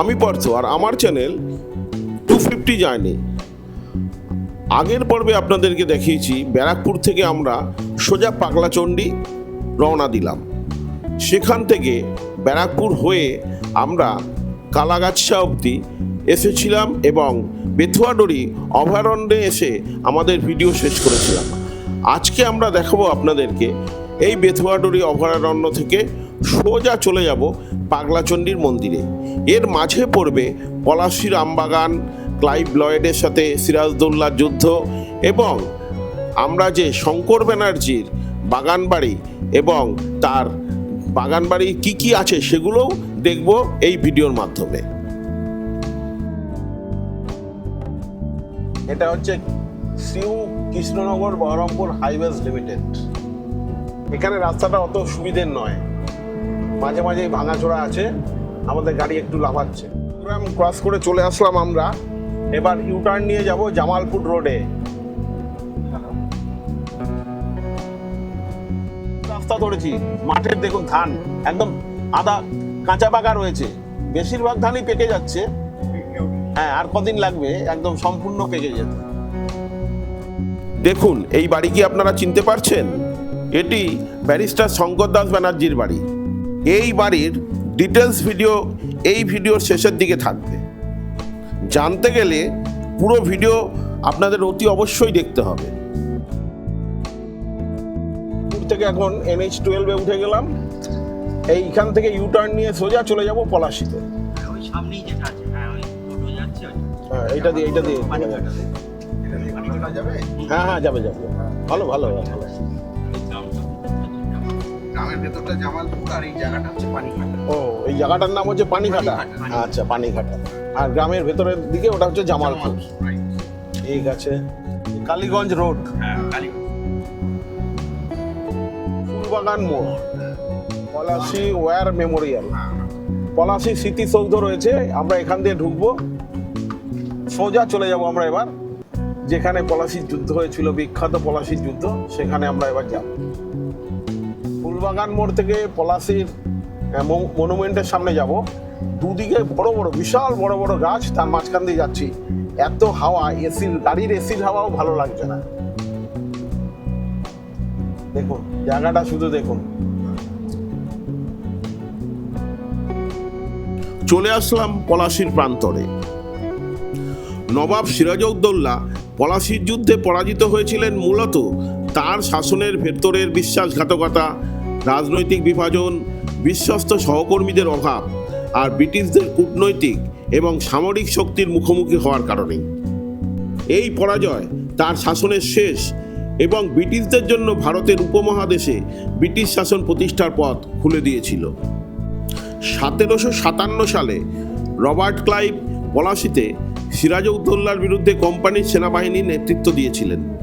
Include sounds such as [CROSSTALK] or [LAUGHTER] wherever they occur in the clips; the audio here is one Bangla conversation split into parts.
আমি পার্থ আর আমার চ্যানেল টু ফিফটি জার্নি আগের পর্বে আপনাদেরকে দেখিয়েছি, ব্যারাকপুর থেকে আমরা সোজা পাগলাচণ্ডী রওনা দিলাম। সেখান থেকে ব্যারাকপুর হয়ে আমরা কালাগাছা অবধি এসেছিলাম এবং বেথুয়াডরি অভয়ারণ্যে এসে আমাদের ভিডিও শেষ করেছিলাম। আজকে আমরা দেখাবো আপনাদেরকে এই বেথুয়াডরি অভয়ারণ্য থেকে সোজা চলে যাব পাগলাচণ্ডীর মন্দিরে। এর মাঝে পড়বে পলাশির আমবাগান ক্লাইভ লয়েডের সাথে সিরাজদৌল্লার যুদ্ধ এবং আমরা যে শঙ্কর ব্যানার্জির বাগানবাড়ি এবং তার বাগান বাড়ি কী কী আছে সেগুলোও দেখব এই ভিডিওর মাধ্যমে। এটা হচ্ছে সিউ কৃষ্ণনগর বহরমপুর হাইওয়েজ লিমিটেড। এখানে রাস্তাটা অত সুবিধের নয়। মাঝে মাঝে ভাঙাচোরা আছে, আমাদের গাড়ি একটু লাফাচ্ছে। প্রোগ্রাম ক্রস করে চলে আসলাম আমরা। এবার ইউটার্ন নিয়ে যাব জামালপুর রোডে। রাস্তা ধরেছি, মাঠের দেখুন ধান, একদম আদা কাঁচা পাকা রয়েছে। বেশিরভাগ ধানই পেকে যাচ্ছে। হ্যাঁ আর কদিন লাগবে, একদম সম্পূর্ণ পেকে যেতে। দেখুন, এই বাড়ি কি আপনারা চিনতে পারছেন? এটি ব্যারিস্টার শঙ্কর দাস ব্যানার্জির বাড়ি। এই বাড়ির ডিটেলস ভিডিও এই ভিডিওর শেষের দিকে থাকবে। জানতে গেলে পুরো ভিডিও আপনাদের অতি অবশ্যই দেখতে হবে। থেকে এখন এনএইচ টুয়েলভে উঠে গেলাম। এইখান থেকে ইউটার্ন নিয়ে সোজা চলে যাব পলাশিতে। ওই সামনেই যেটা আছে হ্যাঁ হ্যাঁ এইটা দিয়ে এইটা দিয়ে। হ্যাঁ হ্যাঁ যাবে যাবে। ভালো ভালো ভালো। গ্রামের ভেতরটা জামালপুর আর এই জায়গাটা হচ্ছে পানিঘাটা। ও এই জায়গাটার নাম হচ্ছে পানিঘাটা। আচ্ছা পানিঘাটা। আর গ্রামের ভেতরের দিকে ওটা হচ্ছে জামালপুর। ঠিক আছে। কালীগঞ্জ রোড। হ্যাঁ ফুলবাগান মোড়। Palashi wire Memorial. পলাশি স্মৃতিসৌধ রয়েছে। আমরা এখান দিয়ে ঢুকবো। সোজা চলে যাব আমরা এবার যেখানে পলাশির যুদ্ধ হয়েছিল। বিখ্যাত পলাশির যুদ্ধ। সেখানে আমরা এবার যাব। ফুলবাগান মোড় থেকে পলাশির মনুমেন্টের সামনে যাব। দুদিকে বড় বড়, বিশাল বড় বড় গাছ, তার মাঝখান দিয়ে যাচ্ছি। এত হাওয়া এসির গাড়ির এসির হাওয়াও ভালো লাগছে না। দেখুন, জায়গাটা শুধু দেখুন। চলে আসলাম পলাশির প্রান্তরে। নবাব সিরাজউদ্দৌলা পলাশির যুদ্ধে পরাজিত হয়েছিলেন মূলত তার শাসনের ভেতরের বিশ্বাসঘাতকতা রাজনৈতিক বিভাজন, বিশ্বস্ত সহকর্মীদের অভাব আর ব্রিটিশদের কূটনৈতিক এবং সামরিক শক্তির মুখোমুখি হওয়ার কারণে। এই পরাজয় তার শাসনের শেষ এবং ব্রিটিশদের জন্য ভারতের উপমহাদেশে ব্রিটিশ শাসন প্রতিষ্ঠার পথ খুলে দিয়েছিল। সতেরোশো সাতান্ন সালে রবার্ট ক্লাইভ পলাশিতে সিরাজউদ্দৌলার বিরুদ্ধে কোম্পানির সেনাবাহিনীর নেতৃত্ব দিয়েছিলেন।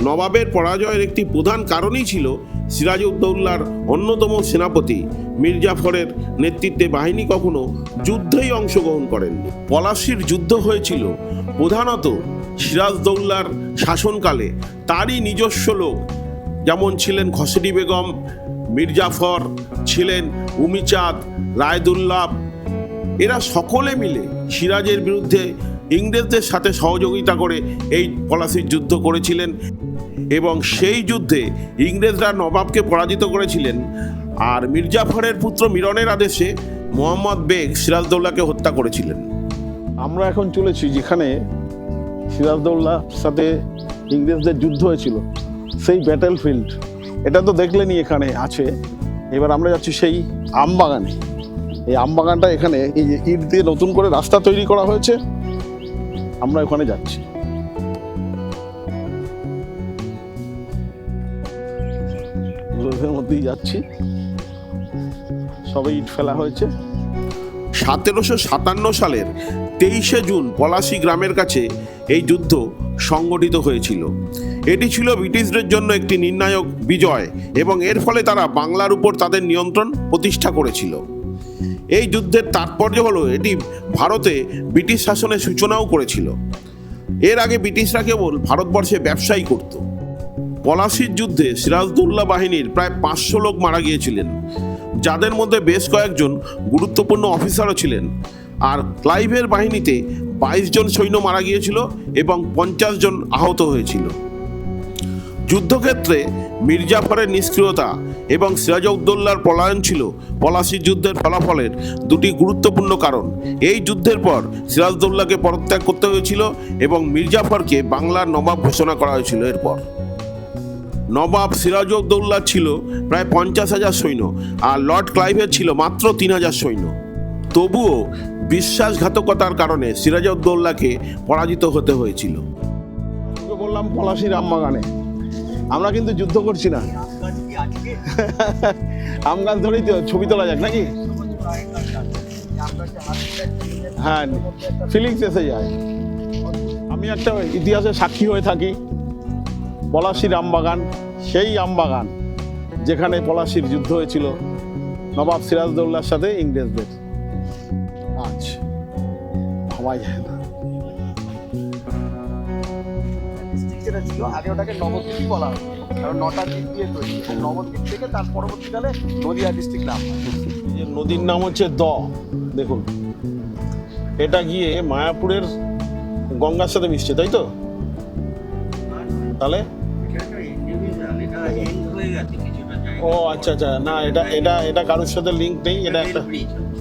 নবাবের পরাজয়ের একটি প্রধান কারণই ছিল সিরাজউদ্দৌলার অন্যতম সেনাপতি। মির্জাফরের নেতৃত্বে বাহিনী কখনো যুদ্ধেই অংশগ্রহণ করেননি। পলাশির যুদ্ধ হয়েছিল। প্রধানত সিরাজদৌল্লার শাসনকালে তারই নিজস্ব লোক। যেমন ছিলেন খসেরি বেগম, মির্জাফর ছিলেন উমিচাঁদ রায়দুল্লাভ এরা সকলে মিলে সিরাজের বিরুদ্ধে ইংরেজদের সাথে সহযোগিতা করে এই পলাশির যুদ্ধ করেছিলেন এবং সেই যুদ্ধে ইংরেজরা নবাবকে পরাজিত করেছিলেন আর মির্জাফরের পুত্র মিরনের আদেশে মোহাম্মদ বেগ সিরাজদৌল্লাকে হত্যা করেছিলেন। আমরা এখন চলেছি যেখানে সিরাজদৌল্লার সাথে ইংরেজদের যুদ্ধ হয়েছিল, সেই ব্যাটেল ফিল্ড এটা তো দেখলেনি এখানে আছে। এবার আমরা যাচ্ছি সেই আমবাগানে। এই আমবাগানটা এখানে এই ইট দিয়ে নতুন করে রাস্তা তৈরি করা হয়েছে। আমরা ওখানে যাচ্ছি। রোদের মধ্যেই যাচ্ছি। সবে ইট ফেলা হয়েছে। সতেরোশো সাতান্ন সালের তেইশে জুন পলাশি গ্রামের কাছে এই যুদ্ধ সংগঠিত হয়েছিল। এটি ছিল ব্রিটিশদের জন্য একটি নির্ণায়ক বিজয় এবং এর ফলে তারা বাংলার উপর তাদের নিয়ন্ত্রণ প্রতিষ্ঠা করেছিল। এই যুদ্ধের তাৎপর্য হলো এটি ভারতে ব্রিটিশ শাসনের সূচনাও করেছিল। এর আগে ব্রিটিশরা কেবল ভারতবর্ষে ব্যবসায়ী করত। পলাশির যুদ্ধে সিরাজদৌল্লা বাহিনীর প্রায় পাঁচশো লোক মারা গিয়েছিলেন, যাদের মধ্যে বেশ কয়েকজন গুরুত্বপূর্ণ অফিসারও ছিলেন। আর ক্লাইভের বাহিনীতে বাইশ জন সৈন্য মারা গিয়েছিল এবং পঞ্চাশ জন আহত হয়েছিল। যুদ্ধক্ষেত্রে মির্জাফরের নিষ্ক্রিয়তা এবং সিরাজউদ্দৌলার পলায়ন ছিল পলাশি যুদ্ধের ফলাফলের দুটি গুরুত্বপূর্ণ কারণ। এই যুদ্ধের পর সিরাজউদ্দৌলাকে পদত্যাগ করতে হয়েছিল এবং মির্জাফরকে বাংলার নবাব ঘোষণা করা হয়েছিল এরপর। নবাব সিরাজউদ্দৌল্লা ছিল প্রায় পঞ্চাশ হাজার সৈন্য আর লর্ড ক্লাইভের ছিল মাত্র তিন হাজার সৈন্য। তবুও বিশ্বাসঘাতকতার কারণে সিরাজউদ্দৌলাকে পরাজিত হতে হয়েছিল। বললাম পলাশি রামবাগানে। আমরা কিন্তু যুদ্ধ করছি না। আম গাছ ধরেই তো ছবি তোলা যাক নাকি? হ্যাঁ ফিলিংস এসে যায়। আমি একটা ইতিহাসে সাক্ষী হয়ে থাকি, পলাশির আমবাগান সেই আমবাগান যেখানে পলাশির যুদ্ধ হয়েছিল নবাব সিরাজদৌল্লার সাথে ইংরেজদের। আচ্ছা ভাবা যায় না। যেটা ছিল। আগে ওটাকে নবদ্বীপই বলা কারণ নটা দ্বীপ দিয়ে তৈরি। নবদ্বীপ থেকে তার পরবর্তীকালে নদিয়া ডিস্ট্রিক্ট নাম। এই যে নদীর নাম হচ্ছে দ দেখুন। এটা গিয়ে মায়াপুরের গঙ্গার সাথে মিশছে তাই তো? তাহলে? ও আচ্ছা আচ্ছা। না এটা এটা এটা কারোর সাথে লিঙ্ক নেই। এটা একটা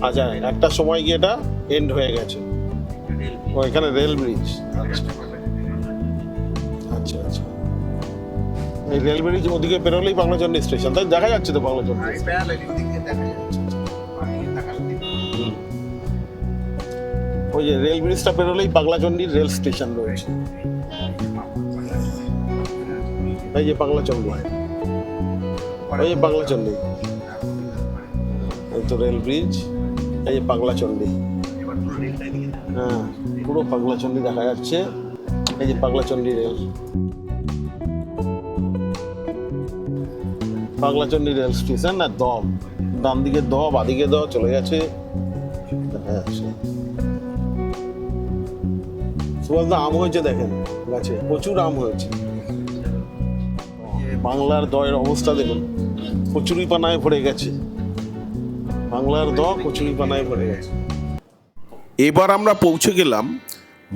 আচ্ছা একটা সময় গিয়ে এটা এন্ড হয়ে গেছে। ও এখানে রেল ব্রিজ এই রেল ব্রিজ ওদিকে বেরোলেই বাংলাচন্ডী স্টেশন। তাই দেখা যাচ্ছে তো বাংলাচন্ডী। ওই যে রেল ব্রিজটা বেরোলেই পাগলাচন্ডীর রেল স্টেশন রয়েছে। এই যে পাগলাচন্ডী এই যে পাগলাচন্ডী এই তো রেল ব্রিজ এই যে পাগলাচন্ডী হ্যাঁ পুরো পাগলাচন্ডী দেখা যাচ্ছে। এই যে Paglachandi rail. Paglachandi rail station না দম? ডান দিকে দ বাদিকে দ, চলে গেছে। দেখা যাচ্ছে সুভাষদা আম হয়েছে দেখেন গাছে প্রচুর আম হয়েছে। বাংলার দয়ের অবস্থা দেখুন, কচুরি পানায় ভরে গেছে। বাংলার দ কচুরি পানায় ভরে গেছে। এবার আমরা পৌঁছে গেলাম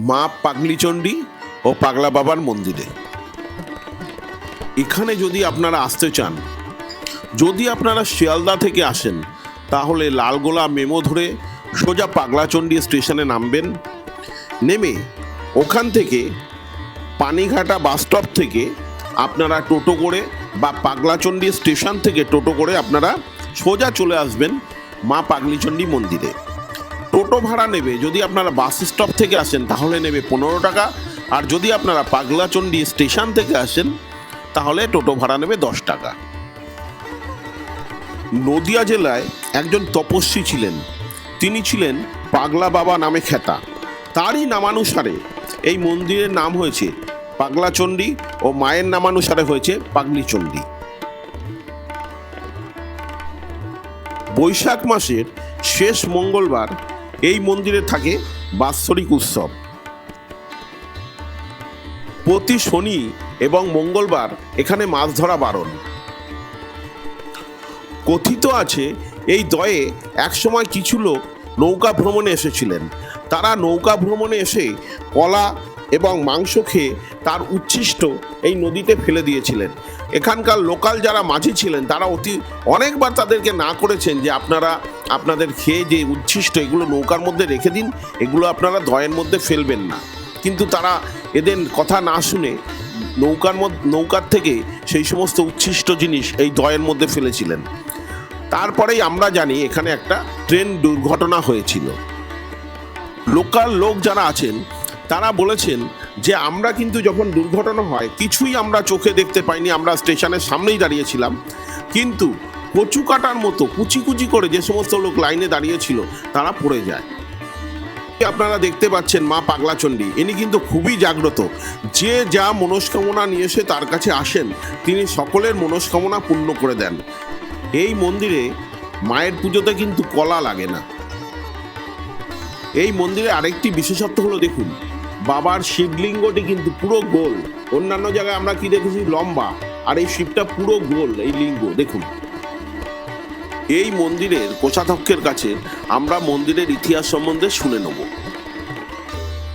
মা পাগলিচণ্ডী ও পাগলা বাবার মন্দিরে। এখানে যদি আপনারা আসতে চান যদি আপনারা শিয়ালদা থেকে আসেন, তাহলে লালগোলা মেমো ধরে সোজা পাগলাচণ্ডী স্টেশনে নামবেন। নেমে ওখান থেকে পানিঘাটা বাস স্টপ থেকে আপনারা টোটো করে বা পাগলাচণ্ডী স্টেশন থেকে টোটো করে আপনারা সোজা চলে আসবেন মা পাগলিচণ্ডী মন্দিরে। টোটো ভাড়া নেবে, যদি আপনারা বাস স্টপ থেকে আসেন, তাহলে নেবে পনেরো টাকা। আর যদি আপনারা পাগলাচণ্ডী স্টেশন থেকে আসেন, তাহলে টোটো ভাড়া নেবে দশ টাকা। নদিয়া জেলায় একজন তপস্বী ছিলেন। তিনি ছিলেন পাগলা বাবা নামে খ্যাতা। তারই নামানুসারে এই মন্দিরের নাম হয়েছে পাগলাচণ্ডী ও মায়ের নামানুসারে হয়েছে পাগলিচণ্ডী। বৈশাখ মাসের শেষ মঙ্গলবার এই মন্দিরে থাকে বাৎসরিক উৎসব। প্রতি শনি এবং মঙ্গলবার এখানে মাছ ধরা বারণ। কথিত আছে, এই দয়ে একসময় কিছু লোক নৌকা ভ্রমণে এসেছিলেন। তারা নৌকা ভ্রমণে এসে কলা এবং মাংস খেয়ে তার উচ্ছিষ্ট এই নদীতে ফেলে দিয়েছিলেন। এখানকার লোকাল যারা মাঝি ছিলেন, তারা অতি অনেকবার তাদেরকে না করেছেন যে আপনারা আপনাদের খেয়ে যে উচ্ছিষ্ট এগুলো নৌকার মধ্যে রেখে দিন, এগুলো আপনারা দয়ের মধ্যে ফেলবেন না। কিন্তু তারা এদের কথা না শুনে নৌকার মধ্যে, নৌকার থেকে সেই সমস্ত উচ্ছিষ্ট জিনিস এই দয়ের মধ্যে ফেলেছিলেন। তারপরেই আমরা জানি এখানে একটা ট্রেন দুর্ঘটনা হয়েছিল। লোকাল লোক যারা আছেন, তারা বলেছেন যে আমরা কিন্তু যখন দুর্ঘটনা হয়, কিছুই আমরা চোখে দেখতে পাইনি, আমরা স্টেশনের সামনেই দাঁড়িয়েছিলাম। কিন্তু কচু কাটার মতো কুচি কুচি করে যে সমস্ত লোক লাইনে দাঁড়িয়েছিল, তারা পড়ে যায়। আপনারা দেখতে পাচ্ছেন মা পাগলাচণ্ডী, ইনি কিন্তু খুবই জাগ্রত। যে যা মনস্কামনা নিয়ে এসে তার কাছে আসেন, তিনি সকলের মনস্কামনা পূর্ণ করে দেন। এই মন্দিরে মায়ের পুজোতে কিন্তু কলা লাগে না। এই মন্দিরে আরেকটি বিশেষত্ব হলো দেখুন, বাবার শিবলিঙ্গটি কিন্তু পুরো গোল। অন্যান্য জায়গায় আমরা কি দেখেছি? লম্বা। আর এই শিবটা পুরো গোল, এই লিঙ্গ, দেখুন। এই মন্দিরের কোষাধ্যক্ষের কাছে আমরা মন্দিরের ইতিহাস সম্বন্ধে শুনে নেব।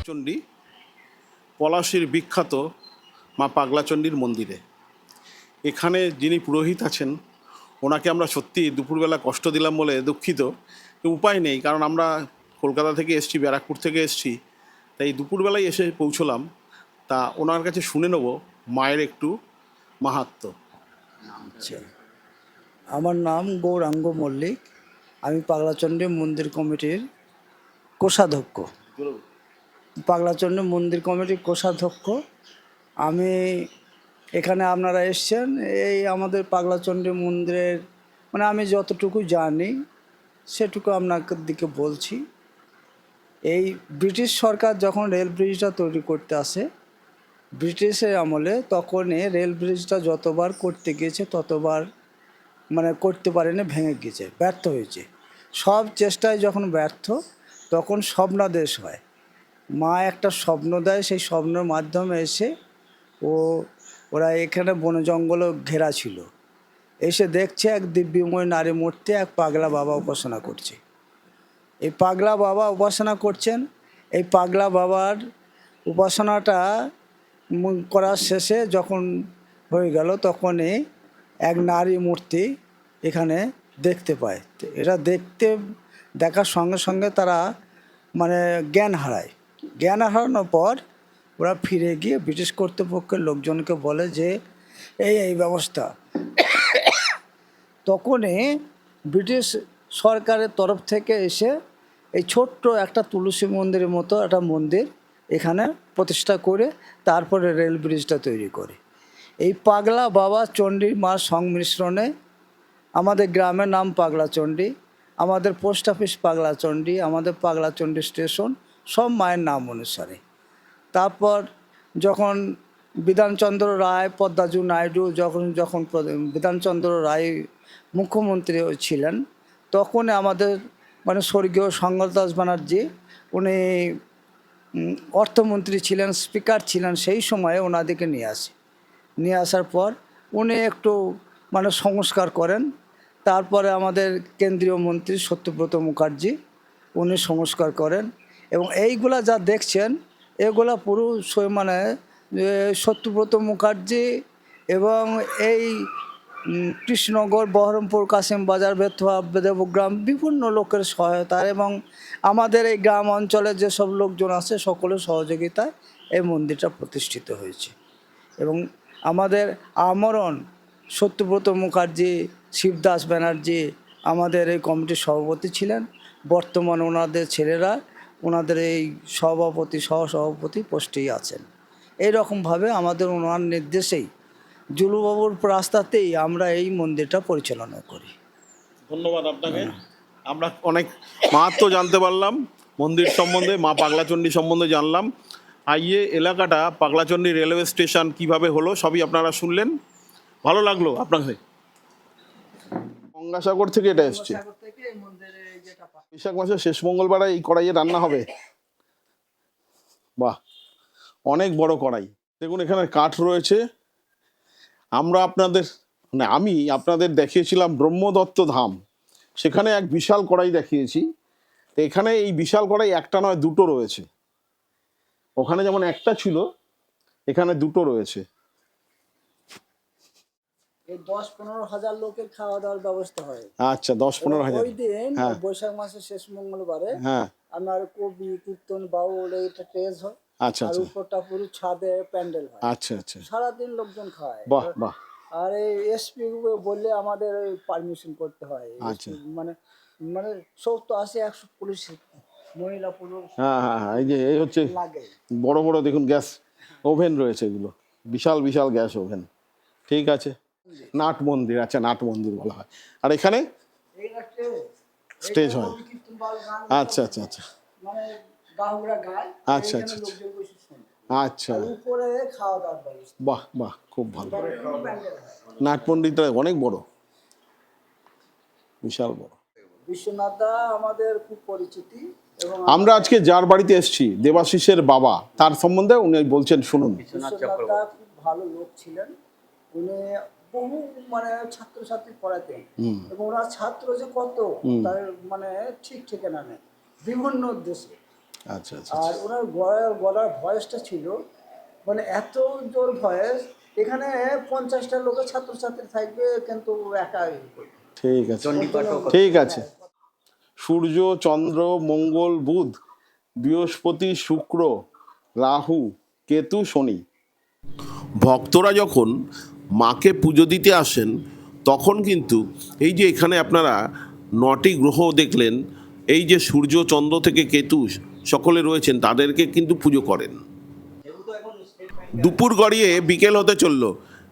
চণ্ডী, পলাশির বিখ্যাত মা পাগলাচণ্ডীর মন্দিরে। এখানে যিনি পুরোহিত আছেন ওনাকে আমরা সত্যি দুপুরবেলা কষ্ট দিলাম বলে দুঃখিত। উপায় নেই কারণ আমরা কলকাতা থেকে এসছি ব্যারাকপুর থেকে এসছি। তাই দুপুরবেলায় এসে পৌঁছলাম। তা ওনার কাছে শুনে নেব মায়ের একটু মাহাত্ম্য আচ্ছা। আমার নাম গৌরাঙ্গ মল্লিক। আমি পাগলাচণ্ডী মন্দির কমিটির কোষাধ্যক্ষ। পাগলাচণ্ডী মন্দির কমিটির কোষাধ্যক্ষ। আমি এখানে আপনারা এসছেন। এই আমাদের পাগলাচণ্ডী মন্দিরের মানে আমি যতটুকু জানি, সেটুকু আপনাকে দিকে বলছি। এই ব্রিটিশ সরকার যখন রেল ব্রিজটা তৈরি করতে আসে, ব্রিটিশের আমলে তখনই রেল ব্রিজটা যতবার করতে গিয়েছে, ততবার মানে করতে পারেনি, ভেঙে গিয়েছে, ব্যর্থ হয়েছে। সব চেষ্টায় যখন ব্যর্থ, তখন স্বপ্নাদেশ হয়। মা একটা স্বপ্ন দেয়, সেই স্বপ্নের মাধ্যমে এসে ও ওরা এখানে বন জঙ্গল ঘেরা ছিল। এসে দেখছে এক দিব্যময় নারী মূর্তি, এক পাগলা বাবা উপাসনা করছে। এই পাগলা বাবা উপাসনা করছেন। এই পাগলা বাবার উপাসনাটা করার শেষে যখন হয়ে গেল, তখনই এক নারী মূর্তি এখানে দেখতে পায়। এটা দেখতে, দেখার সঙ্গে সঙ্গে তারা মানে জ্ঞান হারায়। জ্ঞান হারানোর পর ওরা ফিরে গিয়ে ব্রিটিশ কর্তৃপক্ষের লোকজনকে বলে যে, এই এই ব্যবস্থা। তখনই ব্রিটিশ সরকারের তরফ থেকে এসে এই ছোট্ট একটা তুলসী মন্দিরের মতো একটা মন্দির এখানে প্রতিষ্ঠা করে তারপরে রেল ব্রিজটা তৈরি করে। এই পাগলা বাবা চণ্ডী মার সংমিশ্রণে আমাদের গ্রামের নাম পাগলা চণ্ডী, আমাদের পোস্ট অফিস পাগলা চণ্ডী, আমাদের পাগলা চণ্ডী স্টেশন, সব মায়ের নাম অনুসারে। তারপর যখন বিধানচন্দ্র রায়, পদ্মাজু নাইডু যখন যখন বিধানচন্দ্র রায় মুখ্যমন্ত্রী ছিলেন, তখন আমাদের মানে স্বর্গীয় শঙ্কর দাস ব্যানার্জি, উনি অর্থমন্ত্রী ছিলেন, স্পিকার ছিলেন, সেই সময়ে ওনাদেরকে নিয়ে আসে। নিয়ে আসার পর উনি একটু মানে সংস্কার করেন। তারপরে আমাদের কেন্দ্রীয় মন্ত্রী সত্যব্রত মুখার্জি, উনি সংস্কার করেন। এবং এইগুলা যা দেখছেন এগুলা পুরো স- মানে সত্যব্রত মুখার্জি এবং এই কৃষ্ণনগর, বহরমপুর, কাশিম বাজার বেথুয়া দেবগ্রাম বিভিন্ন লোকের সহায়তা এবং আমাদের এই গ্রাম অঞ্চলে যেসব লোকজন আছে সকলের সহযোগিতায় এই মন্দিরটা প্রতিষ্ঠিত হয়েছে। এবং আমাদের আমরণ, সত্যব্রত মুখার্জি, শিবদাস ব্যানার্জি আমাদের এই কমিটির সভাপতি ছিলেন। বর্তমানে ওনাদের ছেলেরা ওনাদের এই সভাপতি সহসভাপতি পোস্টেই আছেন। এই রকমভাবে আমাদের ওনার নির্দেশেই জুলুবাবুর রাস্তাতেই আমরা এই মন্দিরটা পরিচালনা করি। ধন্যবাদ আপনাকে। আমরা অনেক মাহাত্ম জানতে পারলাম মন্দির সম্বন্ধে মা পাগলাচণ্ডী সম্বন্ধে জানলাম। আইয়ে এলাকাটা পাগলাচণ্ডী রেলওয়ে স্টেশন কীভাবে হলো সবই আপনারা শুনলেন। ভালো লাগল আপনাকে। গঙ্গাসাগর থেকে এটা এসছে। বৈশাখ মাসের শেষ মঙ্গলবারে এই কড়াইয়ে রান্না হবে। বাহ অনেক বড় কড়াই। দেখুন এখানে কাঠ রয়েছে। আমরা আপনাদের মানে আমি আপনাদের দেখিয়েছিলাম ব্রহ্মদত্ত ধাম। সেখানে এক বিশাল কড়াই দেখিয়েছি। তো এখানে এই বিশাল কড়াই একটা নয় দুটো রয়েছে। ওখানে যেমন একটা ছিল এখানে দুটো রয়েছে। এই দশ পনেরো হাজার লোকের খাওয়া দাওয়ার ব্যবস্থা হয়। আচ্ছা দশ পনেরো হাজার। ওই দিন হ্যাঁ। বৈশাখ মাসের শেষ মঙ্গলবারে হ্যাঁ। আপনার কবি কীর্তন বাউল এইটা টেজ হয়। আচ্ছা আর আচ্ছা। উপরটা পুরো ছাদে প্যান্ডেল হয়। আচ্ছা আচ্ছা। সারাদিন লোকজন খায়। বাহ বাহ। আর এই এসপি বললে আমাদের পারমিশন করতে হয়। আচ্ছা। মানে মানে সত্তর আশি একশো পুলিশ মহিলা পুরুষ হ্যাঁ হ্যাঁ হ্যাঁ। এই যে এই হচ্ছে বড় বড় দেখুন গ্যাস ওভেন রয়েছে এগুলো। বিশাল বিশাল গ্যাস ওভেন। ঠিক আছে। নাট মন্দির আচ্ছা নাট মন্দির বলা হয়। আর এখানে। স্টেজ হয়। আচ্ছা আচ্ছা আচ্ছা। আচ্ছা, আচ্ছা, আচ্ছা। আচ্ছা। বাহ বাহ খুব ভালো। নাট মন্দিরটা অনেক বড়। বিশাল বড়। বিশ্বনাথ আমাদের খুব পরিচিতি আমরা আজকে যার বাড়িতে এসেছি দেবাশিসের বাবা তার সম্বন্ধে উনি বলছেন শুনুন। বিশ্বনাথ খুব ভালো লোক ছিলেন। উনি বহু মানে ছাত্রছাত্রী পড়াতেন। এবং ওরা ছাত্র যে কত তার মানে ঠিক ঠিকানা নেই। বিভিন্ন দেশে আচ্ছা আচ্ছা আর ওনার গলা- গলার ভয়েসটা ছিল মানে এত জোর ভয়েস এখানে পঞ্চাশটা লোকের ছাত্রছাত্রী থাকবে কিন্তু ও একা ঠিক আছে। ঠিক আছে। সূর্য চন্দ্র মঙ্গল বুধ বৃহস্পতি শুক্র রাহু কেতু শনি। ভক্তরা যখন মাকে পুজো দিতে আসেন তখন কিন্তু এই যে এখানে আপনারা নটি গ্রহ দেখলেন এই যে সূর্য চন্দ্র থেকে কেতু সকলে রয়েছেন তাদেরকে কিন্তু পুজো করেন। দুপুর গড়িয়ে বিকেল হতে চলল।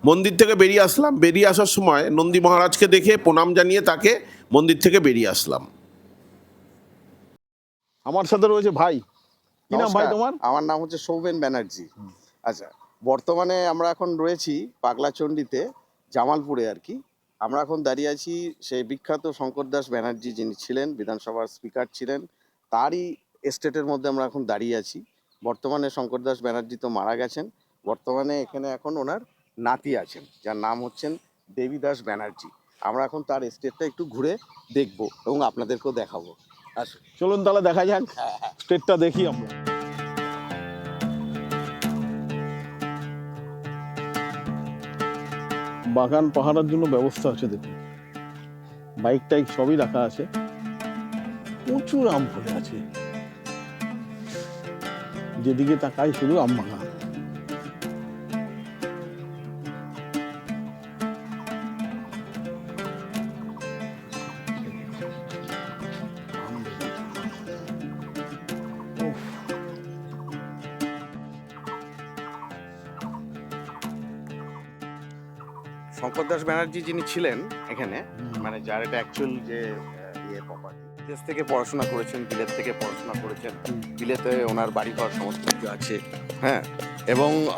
মন্দির থেকে বেরিয়ে আসলাম। বেরিয়ে আসার সময় নন্দী মহারাজকে দেখে প্রণাম জানিয়ে তাকে মন্দির থেকে বেরিয়ে আসলাম। আমার সাথে রয়েছে ভাই। কি নাম ভাই তোমার? আমার নাম হচ্ছে সৌমেন ব্যানার্জি। আচ্ছা বর্তমানে আমরা এখন রয়েছি পাগলাচণ্ডীতে জামালপুরে আর কি। আমরা এখন দাঁড়িয়ে আছি সেই বিখ্যাত শঙ্কর দাস ব্যানার্জি যিনি ছিলেন বিধানসভার স্পিকার ছিলেন তারই এস্টেটের মধ্যে আমরা এখন দাঁড়িয়ে আছি। বর্তমানে শঙ্কর দাস ব্যানার্জি তো মারা গেছেন বর্তমানে এখানে এখন ওনার নাতি আছেন যার নাম হচ্ছেন দেবীদাস ব্যানার্জি। আমরা এখন তার স্টেটটা একটু ঘুরে দেখব এবং আপনাদেরকেও দেখাবো। আসুন। চলুন তাহলে দেখা যাক স্টেটটা দেখি আমরা। বাগান পাহারার জন্য ব্যবস্থা আছে দেখুন। বাইক টাইক সবই রাখা আছে। প্রচুর আম ফলে আছে। যেদিকে তাকাই শুধু আম বাগান। শঙ্কর দাস ব্যানার্জি যিনি ছিলেন এখানে মানে যার এটা অ্যাকচুয়াল যে ইয়ে প্রপার্টি বিদেশ থেকে পড়াশোনা করেছেন, বিলেত থেকে পড়াশোনা করেছেন, বিলেতে ওনার বাড়ি ঘর সমস্ত কিছু আছে হ্যাঁ? এবং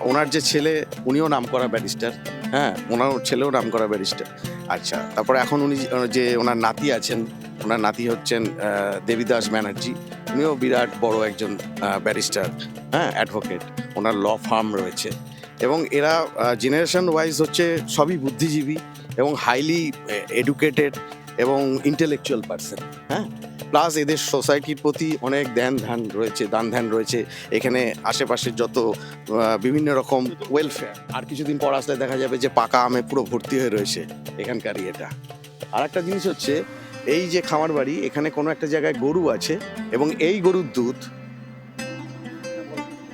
ওনার যে ছেলে, উনিও নাম করা ব্যারিস্টার হ্যাঁ? ওনার ছেলেও নাম করা ব্যারিস্টার। আচ্ছা তারপরে এখন উনি যে- ওনার নাতি আছেন, ওনার নাতি হচ্ছেন দেবীদাস ব্যানার্জি। উনিও বিরাট বড় একজন ব্যারিস্টার হ্যাঁ? অ্যাডভোকেট। ওনার ল ফার্ম রয়েছে। এবং এরা জেনারেশন ওয়াইজ হচ্ছে সবই বুদ্ধিজীবী এবং হাইলি এডুকেটেড এবং ইন্টেলেকচুয়াল পার্সন হ্যাঁ? প্লাস এদের সোসাইটির প্রতি অনেক ধ্যান ধ্যান রয়েছে, দান ধ্যান রয়েছে। এখানে আশেপাশের যত বিভিন্ন রকম ওয়েলফেয়ার আর কিছুদিন পর আসলে দেখা যাবে যে পাকা আমে পুরো ভর্তি হয়ে রয়েছে এখানকার এটা। আর একটা জিনিস হচ্ছে, এই যে খামার বাড়ি এখানে কোনো একটা জায়গায় গরু আছে এবং এই গরুর দুধ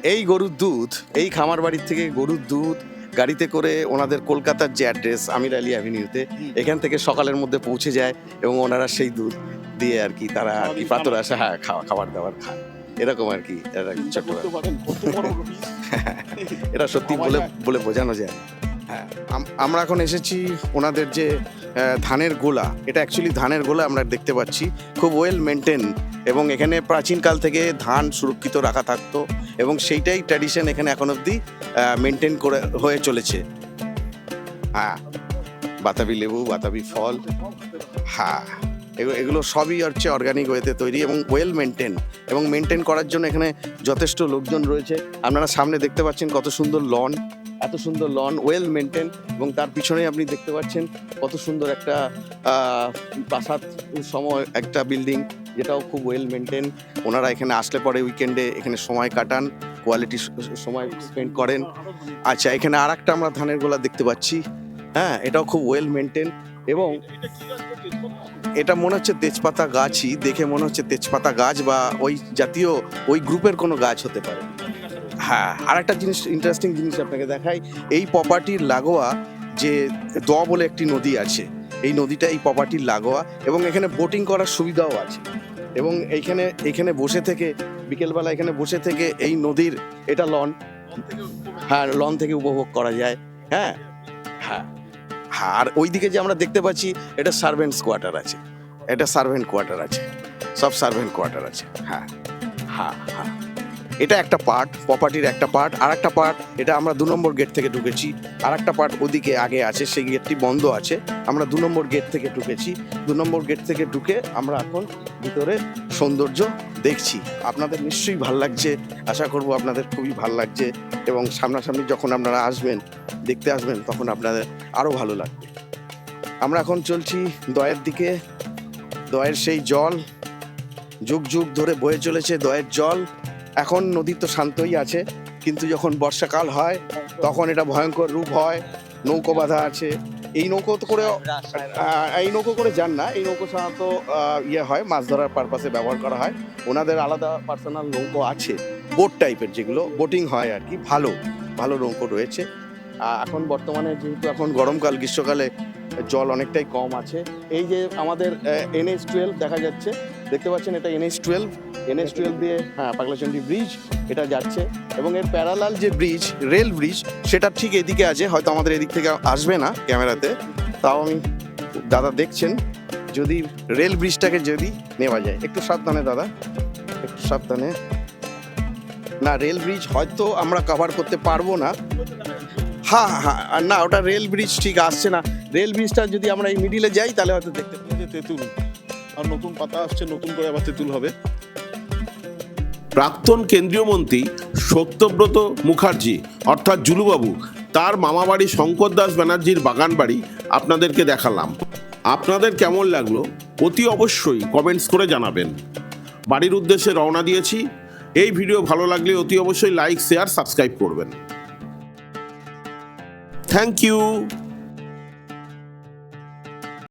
এই গরুর দুধ এই খামার বাড়ির থেকে গরুর দুধ গাড়িতে করে ওনাদের কলকাতার যে অ্যাড্রেস আমির আলী অ্যাভিনিউতে এখান থেকে সকালের মধ্যে পৌঁছে যায় এবং ওনারা সেই দুধ দিয়ে আর কি তারা আর কি পাতর আসে হ্যাঁ খাওয়া খাবার দাবার খায়। এরকম আর কি ছোট্ট। [LAUGHS] এটা সত্যি বলে বলে বোঝানো যায়। হ্যাঁ আমরা এখন এসেছি ওনাদের যে ধানের গোলা এটা অ্যাকচুয়ালি ধানের গোলা আমরা দেখতে পাচ্ছি। খুব ওয়েল মেনটেন এবং এখানে প্রাচীনকাল থেকে ধান সুরক্ষিত রাখা থাকতো এবং সেইটাই ট্র্যাডিশন এখানে এখন অবধি মেনটেন করে, হয়ে চলেছে। হ্যাঁ বাতাবি লেবু, বাতাবি ফল হ্যাঁ এগুলো সবই হচ্ছে অর্গানিক ওয়েতে তৈরি এবং ওয়েল মেনটেন এবং মেনটেন করার জন্য এখানে যথেষ্ট লোকজন রয়েছে। আপনারা সামনে দেখতে পাচ্ছেন কত সুন্দর লন এত সুন্দর লন ওয়েল মেনটেন এবং তার পিছনেই আপনি দেখতে পাচ্ছেন কত সুন্দর একটা প্রাসাদ সময় একটা বিল্ডিং যেটাও খুব ওয়েল মেনটেন ওনারা এখানে আসলে পরে উইকেন্ডে এখানে সময় কাটান কোয়ালিটি সময় স্পেন্ড করেন। আচ্ছা এখানে আর একটা আমরা ধানের গোলা দেখতে পাচ্ছি। হ্যাঁ এটাও খুব ওয়েল মেনটেন এবং এটা মনে হচ্ছে তেজপাতা গাছই, দেখে মনে হচ্ছে তেজপাতা গাছ বা ওই জাতীয়, ওই গ্রুপের কোনো গাছ হতে পারে। হ্যাঁ আর একটা জিনিস ইন্টারেস্টিং জিনিস আপনাকে দেখাই। এই প্রপার্টির লাগোয়া যে দ বলে একটি নদী আছে, এই নদীটা এই প্রপার্টির লাগোয়া এবং এখানে বোটিং করার সুবিধাও আছে। এবং এইখানে এইখানে বসে থেকে, বিকেলবেলা এখানে বসে থেকে এই নদীর এটা লন হ্যাঁ লন থেকে উপভোগ করা যায় হ্যাঁ হ্যাঁ হ্যাঁ আর ওইদিকে যে আমরা দেখতে পাচ্ছি, এটা সার্ভেন্টস কোয়ার্টার আছে, এটা সার্ভেন্ট কোয়ার্টার আছে, সব সার্ভেন্ট কোয়ার্টার আছে হ্যাঁ হ্যাঁ হ্যাঁ। এটা একটা পার্ট প্রপার্টির একটা পার্ট আর একটা পার্ট এটা আমরা দু নম্বর গেট থেকে ঢুকেছি। আর একটা পার্ট ওদিকে আগে আছে, সেই গেটটি বন্ধ আছে। আমরা দু নম্বর গেট থেকে ঢুকেছি। দু নম্বর গেট থেকে ঢুকে আমরা এখন ভিতরে সৌন্দর্য দেখছি। আপনাদের নিশ্চয়ই ভালো লাগছে। আশা করব আপনাদের খুবই ভালো লাগছে এবং সামনাসামনি যখন আপনারা আসবেন, দেখতে আসবেন, তখন আপনাদের আরও ভালো লাগবে। আমরা এখন চলছি দয়ের দিকে। দয়ের সেই জল, যুগ যুগ ধরে বয়ে চলেছে দয়ের জল। এখন নদী তো শান্তই আছে, কিন্তু যখন বর্ষাকাল হয়, তখন এটা ভয়ঙ্কর রূপ হয়, নৌকো বাঁধা আছে। এই নৌকো তো করে এই নৌকো করে যান না, এই নৌকো সাধারণত ইয়ে হয়, মাছ ধরার পারপাসে ব্যবহার করা হয়। ওনাদের আলাদা পার্সোনাল নৌকো আছে বোট টাইপের যেগুলো বোটিং হয় আর কি, ভালো ভালো নৌকো রয়েছে। এখন বর্তমানে যেহেতু এখন গরমকাল, গ্রীষ্মকালে জল অনেকটাই কম আছে। এই যে আমাদের এনএস টুয়েলভ দেখা যাচ্ছে, দেখতে পাচ্ছেন এটা এনএস টুয়েলভ এনএস টুয়েলভ দিয়ে হ্যাঁ পাগলাচন্ডী ব্রিজ এটা যাচ্ছে। এবং এর প্যারালাল যে ব্রিজ রেল ব্রিজ সেটা ঠিক এদিকে আছে, হয়তো আমাদের এদিক থেকে আসবে না ক্যামেরাতে। তাও আমি দাদা দেখছেন, যদি রেল ব্রিজটাকে যদি নেওয়া যায়, একটু সাবধানে দাদা, একটু সাবধানে। না রেল ব্রিজ হয়তো আমরা কভার করতে পারব না। হ্যাঁ হ্যাঁ আর না, ওটা রেল ব্রিজ ঠিক আসছে না। রেল ব্রিজটা যদি আমরা এই মিডিলে যাই, তাহলে হয়তো দেখতে পাবো। যে তেঁতুল, আর নতুন পাতা আসছে, নতুন করে আবার তেঁতুল হবে। প্রাক্তন কেন্দ্রীয় মন্ত্রী সত্যব্রত মুখার্জি, অর্থাৎ জুলুবাবু, তার মামাবাড়ি শঙ্কর দাস ব্যানার্জির বাগান বাড়ি আপনাদেরকে দেখালাম। আপনাদের কেমন লাগল অতি অবশ্যই কমেন্টস করে জানাবেন। বাড়ির উদ্দেশ্যে রওনা দিয়েছি। এই ভিডিও ভালো লাগলে অতি অবশ্যই লাইক, শেয়ার, সাবস্ক্রাইব করবেন। Thank you.